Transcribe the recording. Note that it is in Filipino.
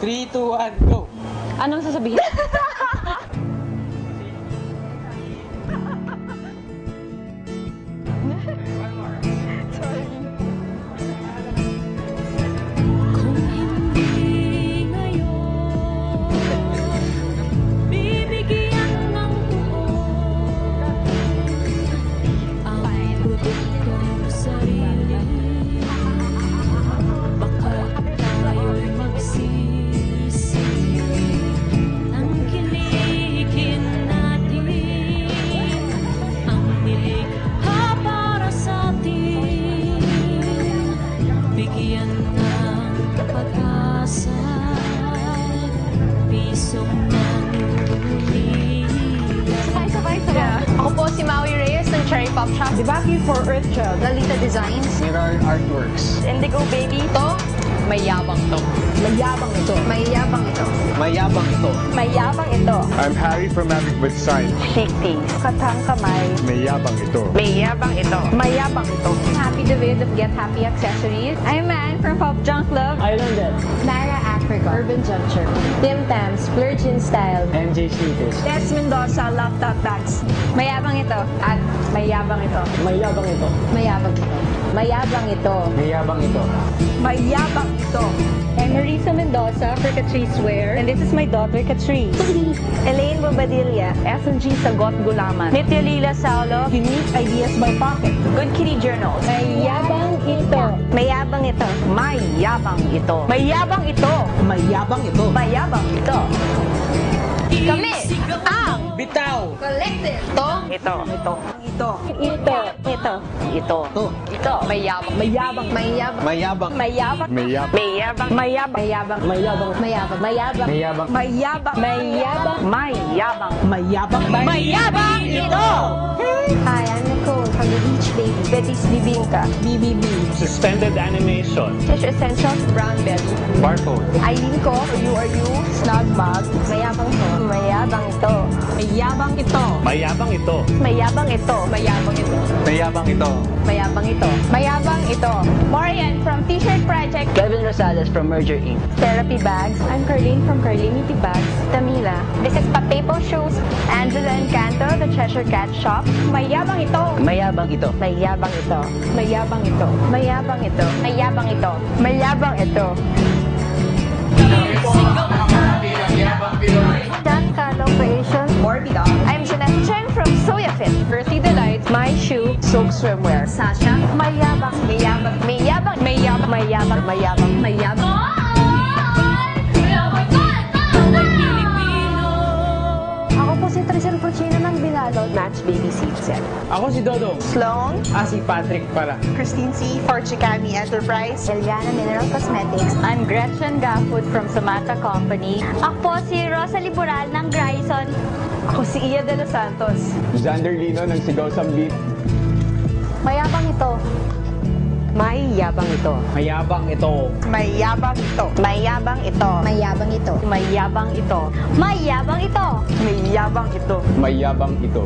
3, 2, 1, go! Anong sasabihin? pag-asa Pisong sabay. Ako po si Maui Reyes ng Cherry Pop Shop. Debaki for Earth Child. Lalita Designs. Mirror Artworks. Indigo Baby. Ito, mayabang to. Mayabang ito. Mayabang ito. Mayabang ito. Mayabang ito. I'm Harry from Maverick with Sign. Taste. Katang kamay. Mayabang ito. Mayabang ito. Mayabang ito. Happy David of Get Happy Accessories. I'm Man from Pop Junk Club. Island Dead. Nara Africa. Urban Juncture. Tim Tams. Splurge in Style. MJ Sneakers. Des Mendoza Laptop Bags. Mayabang ito. At mayabang ito. Mayabang ito. Mayabang ito. Mayabang ito. Mayabang ito. Mayabang ito. I'm Marisa Mendoza for Catrice Wear. And this is my daughter, Catrice. Elaine Bobadilla. S&G Sagot Gulaman. Nitya Lila Saulo. Unique Ideas by Pocket. Good Kitty Journals. Mayabang ito. Mayabang ito. Mayabang ito. Mayabang ito. Mayabang ito. Mayabang ito. Kami ang Bitaw! Collective. Ito. Ito. Ito. Ito. Ito. Ito. Ito. Ito. Ito. Mayabang. Mayabang. Mayabang. Mayabang. Mayabang. Mayabang. Mayabang. Mayabang. Mayabang. Mayabang. Mayabang. Mayabang. Mayabang. Mayabang. Mayabang. Mayabang. Mayabang. Mayabang ito! Hi, I'm Nicole from the Beach Baby. Betty's Bibingka. BBB. Suspended animation. Fish Essentials. Brown Belly. Barcode. Eileen ko. You are you. Snug Mug. Mayabang ito. Mayabang ito. Mayabang ito. Mayabang ito. Mayabang ito. Mayabang ito. Mayabang ito. Marian from T-shirt Project. Kevin Rosales from Merger Inc. Therapy Bags. I'm Carlene from Carlinity Bags. Tamila. This is Papepo Shoes. Angela Encanto, the Cheshire Cat Shop. Mayabang ito. Mayabang ito. Mayabang ito. Mayabang ito. Mayabang ito. Mayabang ito. Mayabang ito. Dan Soak Swimwear. Sasha. Mayabang. Mayabang. Mayabang. Mayabang. Mayabang. Mayabang. Mayabang. Ako po si Trisel Puccino ng Bilalot. Match Baby Seed Set. Ako si Dodong. Sloan. Ah, si Patrick pala. Christine C. for Chicami Enterprise. Eliana Mineral Cosmetics. I'm Gretchen Gafood from Samata Company. Ako po si Rosa Liboral ng Grayson. Ako si Iya de los Santos. Xander Lino ng Sigaw Sambit. Mayabang ito. Mayabang ito. Mayabang ito. Mayabang ito. Mayabang ito. Mayabang ito. Mayabang ito. Mayabang ito. Mayabang ito. Mayabang ito.